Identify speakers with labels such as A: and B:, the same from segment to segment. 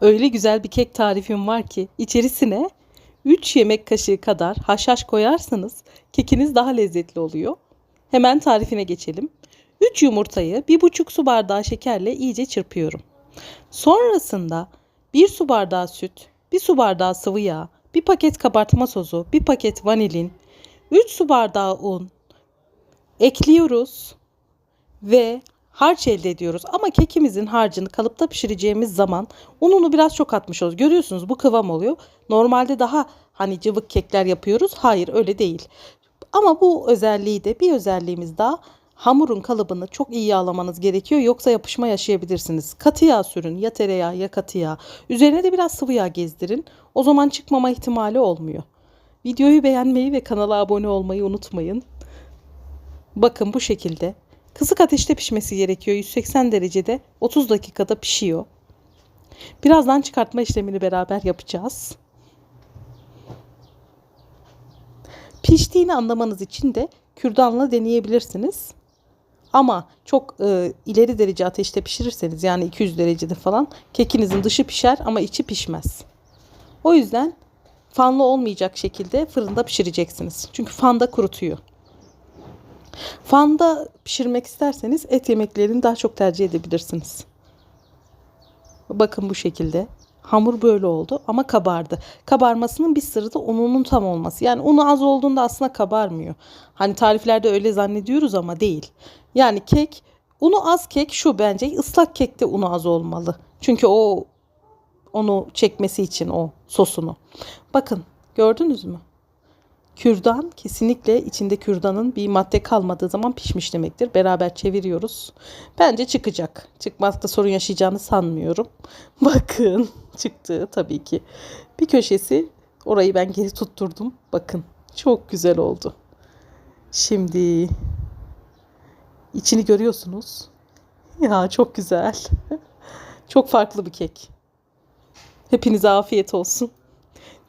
A: Öyle güzel bir kek tarifim var ki içerisine 3 yemek kaşığı kadar haşhaş koyarsanız kekiniz daha lezzetli oluyor. Hemen tarifine geçelim. 3 yumurtayı 1,5 su bardağı şekerle iyice çırpıyorum. Sonrasında 1 su bardağı süt, 1 su bardağı sıvı yağ, 1 paket kabartma tozu, 1 paket vanilin, 3 su bardağı un ekliyoruz ve harç elde ediyoruz. Ama kekimizin harcını kalıpta pişireceğimiz zaman ununu biraz çok atmış oluyoruz. Görüyorsunuz bu kıvam oluyor. Normalde daha hani cıvık kekler yapıyoruz. Hayır öyle değil. Ama bu özelliği de bir özelliğimiz daha hamurun kalıbını çok iyi yağlamanız gerekiyor. Yoksa yapışma yaşayabilirsiniz. Katı yağ sürün ya tereyağı ya katı yağ. Üzerine de biraz sıvı yağ gezdirin. O zaman çıkmama ihtimali olmuyor. Videoyu beğenmeyi ve kanala abone olmayı unutmayın. Bakın bu şekilde. Kısık ateşte pişmesi gerekiyor. 180 derecede 30 dakikada pişiyor. Birazdan çıkartma işlemini beraber yapacağız. Piştiğini anlamanız için de kürdanla deneyebilirsiniz. Ama çok e, ileri derece ateşte pişirirseniz yani 200 derecede falan kekinizin dışı pişer ama içi pişmez. O yüzden fanlı olmayacak şekilde fırında pişireceksiniz. Çünkü fanda kurutuyor. Fanda pişirmek isterseniz et yemeklerini daha çok tercih edebilirsiniz. Bakın bu şekilde. Hamur böyle oldu ama kabardı. Kabarmasının bir sırrı da ununun tam olması. Yani unu az olduğunda aslında kabarmıyor. Hani tariflerde öyle zannediyoruz ama değil. Yani kek, unu az kek şu bence ıslak kekte unu az olmalı. Çünkü o onu çekmesi için o sosunu. Bakın gördünüz mü? Kürdan kesinlikle içinde kürdanın bir madde kalmadığı zaman pişmiş demektir. Beraber çeviriyoruz. Bence çıkacak. Çıkmakta sorun yaşayacağını sanmıyorum. Bakın çıktı tabii ki. Bir köşesi orayı ben geri tutturdum. Bakın çok güzel oldu. Şimdi içini görüyorsunuz. Ya çok güzel. çok farklı bir kek. Hepinize afiyet olsun.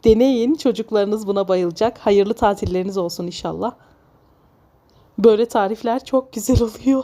A: Deneyin çocuklarınız buna bayılacak. Hayırlı tatilleriniz olsun inşallah. Böyle tarifler çok güzel oluyor.